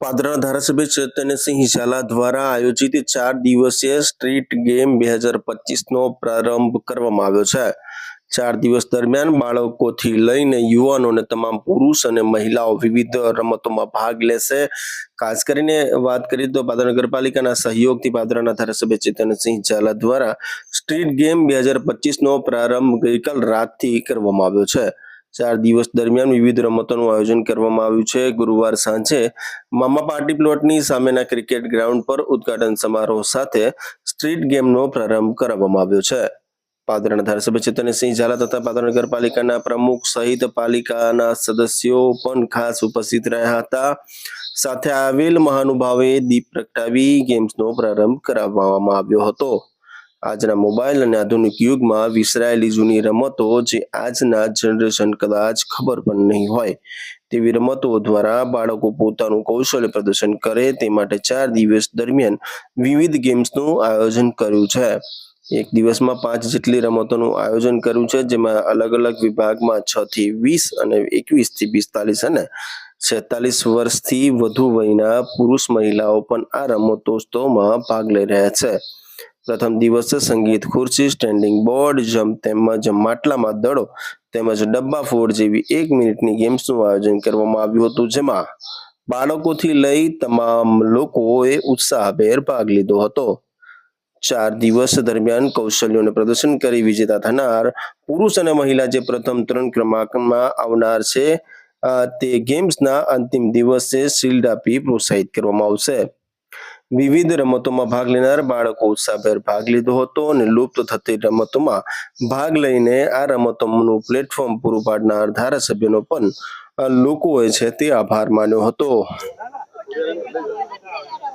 પાદરા ધારાસભ્ય ચૈતન્યસિંહ ઝાલા દ્વારા આયોજિત ચાર દિવસીય સ્ટ્રીટ ગેમ બે હજાર પચીસનો પ્રારંભ કરવામાં આવ્યો છે. ચાર દિવસ દરમિયાન બાળકોથી લઈને યુવાનો અને તમામ પુરુષ અને મહિલાઓ વિવિધ રમતોમાં ભાગ લેશે. ખાસ કરીને વાત કરીએ તો પાદરા નગરપાલિકાના સહયોગથી પાદરાના ધારાસભ્ય ચેતનસિંહ ઝાલા દ્વારા સ્ટ્રીટ ગેમ બે હજાર પચીસનો પ્રારંભ ગઈકાલ રાતથી કરવામાં આવ્યો છે. ચાર દિવસ દરમિયાન વિવિધ રમતોનું આયોજન કરવામાં આવ્યું છે. ગુરુવાર સાંજે મામા પાર્ટી પ્લોટની સામેના ક્રિકેટ ગ્રાઉન્ડ પર ઉદ્ઘાટન સમારોહ સાથે સ્ટ્રીટ ગેમનો પ્રારંભ કરાવવામાં આવ્યો છે. પાદરણ ધારાસભ્ય ચેતનસિંહ ઝાલા તથા પાદર નગરપાલિકાના પ્રમુખ સહિત પાલિકાના સદસ્યો પણ ખાસ ઉપસ્થિત રહ્યા હતા. સાથે આવેલ મહાનુભાવે દીપ પ્રગટાવી ગેમ્સનો પ્રારંભ કરાવવામાં આવ્યો હતો. આજના મોબાઈલ અને આધુનિક યુગમાં વિસરાયેલી જૂની રમતો જે આજના જનરેશન કદાચ ખબર પણ નહીં હોય, તેવી રમતો દ્વારા બાળકો પોતાનું કૌશલ્ય પ્રદર્શન કરે તે માટે ચાર દિવસ દરમિયાન વિવિધ ગેમ્સનું આયોજન કર્યું છે. એક દિવસમાં પાંચ જેટલી રમતોનું આયોજન કર્યું છે, જેમાં અલગ અલગ વિભાગમાં છ થી વીસ અને એકવીસથી પિસ્તાલીસ અને છેતાલીસ વર્ષથી વધુ વયના પુરુષ મહિલાઓ પણ આ રમતોત્સવમાં ભાગ લઈ રહ્યા છે. પ્રથમ દિવસે સંગીત ખુરશી સ્ટેન્ડિંગ બોર્ડ જમ્પ તેમજ માટલામાં દડો તેમજ ડબ્બા ફોડ જેવી એક મિનિટની ગેમ્સનું આયોજન કરવામાં આવ્યું હતું, જેમાં બાળકોથી લઈ તમામ લોકોએ ઉત્સાહભેર ભાગ લીધો હતો. ચાર દિવસ દરમિયાન કૌશલ્યોને પ્રદર્શન કરી વિજેતા થનાર પુરુષ અને મહિલા જે પ્રથમ ત્રણ ક્રમાંકમાં આવનાર છે તે ગેમ્સના અંતિમ દિવસે શિલ્ડ આપી પ્રોત્સાહિત કરવામાં આવશે. વિવિધ રમતોમાં ભાગ લેનાર બાળકો ઉત્સાહભેર ભાગ લીધો હતો અને લુપ્ત થતી રમતોમાં ભાગ લઈને આ રમતોનું પ્લેટફોર્મ પૂરું પાડનાર ધારાસભ્યનો પણ લોકોએ છે તે આભાર માન્યો હતો.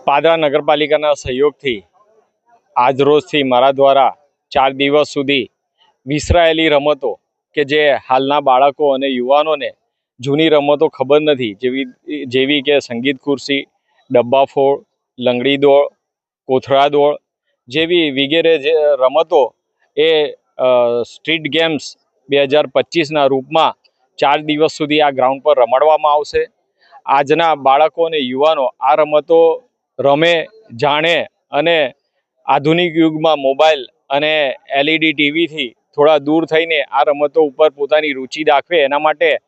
પાદરા નગરપાલિકાના સહયોગથી આજ રોજથી મારા દ્વારા ચાર દિવસ સુધી વિસરાયેલી રમતો કે જે હાલના બાળકો અને યુવાનોને જૂની રમતો ખબર નથી, જેવી જેવી કે સંગીત ખુરશી ડબ્બા ફોડ લંગડી દોડ કોથળા દોડ જેવી વગેરે જે રમતો એ સ્ટ્રીટ ગેમ્સ બે હજાર પચીસના રૂપમાં ચાર દિવસ સુધી આ ગ્રાઉન્ડ પર રમાડવામાં આવશે. આજના બાળકો અને યુવાનો આ રમતો રમે, જાણે અને આધુનિક યુગમાં મોબાઈલ અને એલઈડી ટીવીથી થોડા દૂર થઈને આ રમતો ઉપર પોતાની રુચિ દાખવે એના માટે આ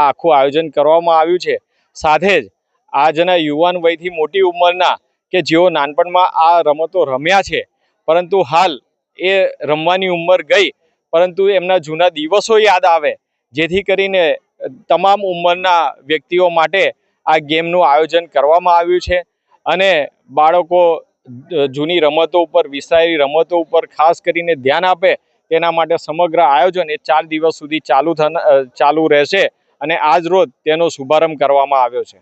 આખું આયોજન કરવામાં આવ્યું છે. સાથે જ આજના યુવાન વયથી મોટી ઉંમરના કે જેઓ નાનપણમાં આ રમતો રમ્યા છે, પરંતુ હાલ એ રમવાની ઉંમર ગઈ, પરંતુ એમના જૂના દિવસો યાદ આવે, જેથી કરીને તમામ ઉંમરના વ્યક્તિઓ માટે આ ગેમનું આયોજન કરવામાં આવ્યું છે. અને બાળકો જૂની રમતો ઉપર, વિસરાયેલી રમતો ઉપર ખાસ કરીને ધ્યાન આપે, તેના માટે સમગ્ર આયોજન એ ચાર દિવસ સુધી ચાલુ ચાલુ રહેશે અને આજ રોજ તેનો શુભારંભ કરવામાં આવ્યો છે.